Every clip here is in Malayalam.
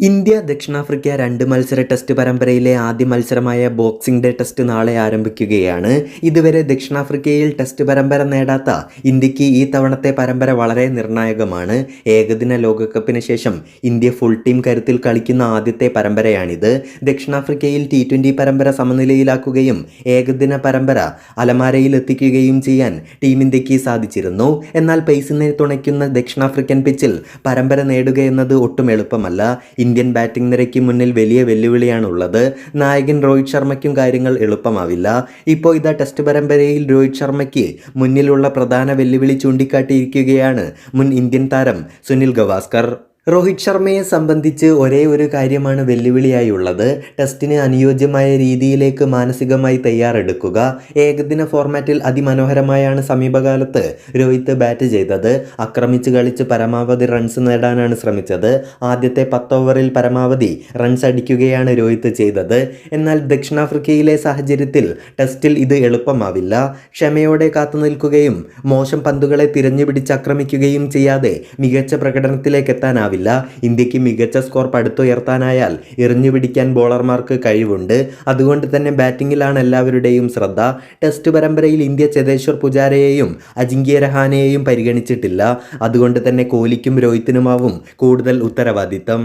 ഇന്ത്യ ദക്ഷിണാഫ്രിക്ക രണ്ട് മത്സര ടെസ്റ്റ് പരമ്പരയിലെ ആദ്യ മത്സരമായ ബോക്സിംഗ് ഡേ ടെസ്റ്റ് നാളെ ആരംഭിക്കുകയാണ്. ഇതുവരെ ദക്ഷിണാഫ്രിക്കയിൽ ടെസ്റ്റ് പരമ്പര നേടാത്ത ഇന്ത്യയ്ക്ക് ഈ തവണത്തെ പരമ്പര വളരെ നിർണായകമാണ്. ഏകദിന ലോകകപ്പിന് ശേഷം ഇന്ത്യ ഫുൾ ടീം കരുത്തിൽ കളിക്കുന്ന ആദ്യത്തെ പരമ്പരയാണിത്. ദക്ഷിണാഫ്രിക്കയിൽ ടി ട്വന്റി പരമ്പര സമനിലയിലാക്കുകയും ഏകദിന പരമ്പര അലമാരയിൽ എത്തിക്കുകയും ചെയ്യാൻ ടീം ഇന്ത്യയ്ക്ക് സാധിച്ചിരുന്നു. എന്നാൽ പേസിനെ തുണയ്ക്കുന്ന ദക്ഷിണാഫ്രിക്കൻ പിച്ചിൽ പരമ്പര നേടുക എന്നത് ഒട്ടും എളുപ്പമല്ല. ഇന്ത്യൻ ബാറ്റിംഗ് നിരയ്ക്ക് മുന്നിൽ വലിയ വെല്ലുവിളിയാണുള്ളത്. നായകൻ രോഹിത് ശർമ്മയ്ക്കും കാര്യങ്ങൾ എളുപ്പമാവില്ല. ഇപ്പോൾ ഇതാ ടെസ്റ്റ് പരമ്പരയിൽ രോഹിത് ശർമ്മയ്ക്ക് മുന്നിലുള്ള പ്രധാന വെല്ലുവിളി ചൂണ്ടിക്കാട്ടിയിരിക്കുകയാണ് മുൻ ഇന്ത്യൻ താരം സുനിൽ ഗവാസ്കർ. രോഹിത് ശർമ്മയെ സംബന്ധിച്ച് ഒരേ ഒരു കാര്യമാണ് വെല്ലുവിളിയായി ഉള്ളത് ടെസ്റ്റിന് അനുയോജ്യമായ രീതിയിലേക്ക് മാനസികമായി തയ്യാറെടുക്കുക. ഏകദിന ഫോർമാറ്റിൽ അതിമനോഹരമായാണ് സമീപകാലത്ത് രോഹിത് ബാറ്റ് ചെയ്തത്. ആക്രമിച്ച് കളിച്ച് പരമാവധി റൺസ് നേടാനാണ് ശ്രമിച്ചത്. ആദ്യത്തെ പത്ത് ഓവറിൽ പരമാവധി റൺസ് അടിക്കുകയാണ് രോഹിത് ചെയ്തത്. എന്നാൽ ദക്ഷിണാഫ്രിക്കയിലെ സാഹചര്യത്തിൽ ടെസ്റ്റിൽ ഇത് എളുപ്പമാവില്ല. ക്ഷമയോടെ കാത്തു നിൽക്കുകയും മോശം പന്തുകളെ തിരഞ്ഞുപിടിച്ച് ആക്രമിക്കുകയും ചെയ്യാതെ മികച്ച പ്രകടനത്തിലേക്ക് എത്താനാവില്ല ഇന്ത്യയ്ക്ക് മികച്ച സ്കോർ പടുത്തുയർത്താനായാൽ എറിഞ്ഞു പിടിക്കാൻ ബോളർമാർക്ക് കഴിവുണ്ട്. അതുകൊണ്ട് തന്നെ ബാറ്റിംഗിലാണ് എല്ലാവരുടെയും ശ്രദ്ധ. ടെസ്റ്റ് പരമ്പരയിൽ ഇന്ത്യ ചേതേശ്വർ പുജാരയെയും അജിങ്ക്യ രഹാനെയെയും പരിഗണിച്ചിട്ടില്ല. അതുകൊണ്ട് തന്നെ കോഹ്ലിക്കും രോഹിത്തിനുമാവും കൂടുതൽ ഉത്തരവാദിത്തം.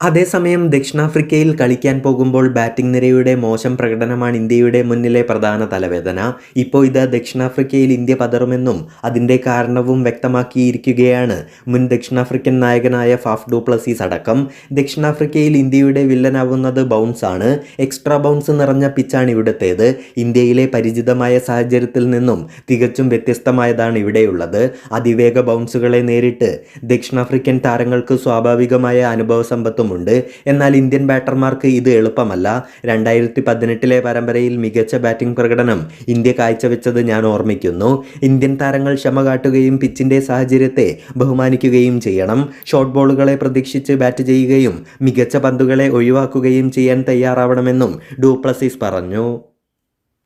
അതേസമയം ദക്ഷിണാഫ്രിക്കയിൽ കളിക്കാൻ പോകുമ്പോൾ ബാറ്റിംഗ് നിരയുടെ മോശം പ്രകടനമാണ് ഇന്ത്യയുടെ മുന്നിലെ പ്രധാന തലവേദന. ഇപ്പോൾ ഇത് ദക്ഷിണാഫ്രിക്കയിൽ ഇന്ത്യ പതറുമെന്നും അതിന്റെ കാരണവും വ്യക്തമാക്കിയിരിക്കുകയാണ് മുൻ ദക്ഷിണാഫ്രിക്കൻ നായകനായ ഫാഫ് ഡൂപ്ലസീസ് അടക്കം. ദക്ഷിണാഫ്രിക്കയിൽ ഇന്ത്യയുടെ വില്ലനാവുന്നത് ബൗൺസാണ് എക്സ്ട്രാ ബൗൺസ് നിറഞ്ഞ പിച്ചാണ് ഇവിടുത്തേത്. ഇന്ത്യയിലെ പരിചിതമായ സാഹചര്യത്തിൽ നിന്നും തികച്ചും വ്യത്യസ്തമായതാണ് ഇവിടെയുള്ളത്. അതിവേഗ ബൗൺസുകളെ നേരിട്ട് ദക്ഷിണാഫ്രിക്കൻ താരങ്ങൾക്ക് സ്വാഭാവികമായ അനുഭവ സമ്പത്തുമുണ്ട് എന്നാൽ ഇന്ത്യൻ ബാറ്റർമാർക്ക് ഇത് എളുപ്പമല്ല. രണ്ടായിരത്തി പതിനെട്ടിലെ പരമ്പരയിൽ മികച്ച ബാറ്റിംഗ് പ്രകടനം ഇന്ത്യ കാഴ്ചവെച്ചത് ഞാൻ ഓർമ്മിക്കുന്നു. ഇന്ത്യൻ താരങ്ങൾ ക്ഷമ കാട്ടുകയും പിച്ചിന്റെ സാഹചര്യത്തെ ബഹുമാനിക്കുകയും ചെയ്യണം. ഷോർട്ട് ബോളുകളെ പ്രതീക്ഷിച്ച് ബാറ്റ് ചെയ്യുകയും മികച്ച പന്തുകളെ ഒഴിവാക്കുകയും ചെയ്യാൻ തയ്യാറാവണമെന്നും ഡൂപ്ലസിസ് പറഞ്ഞു.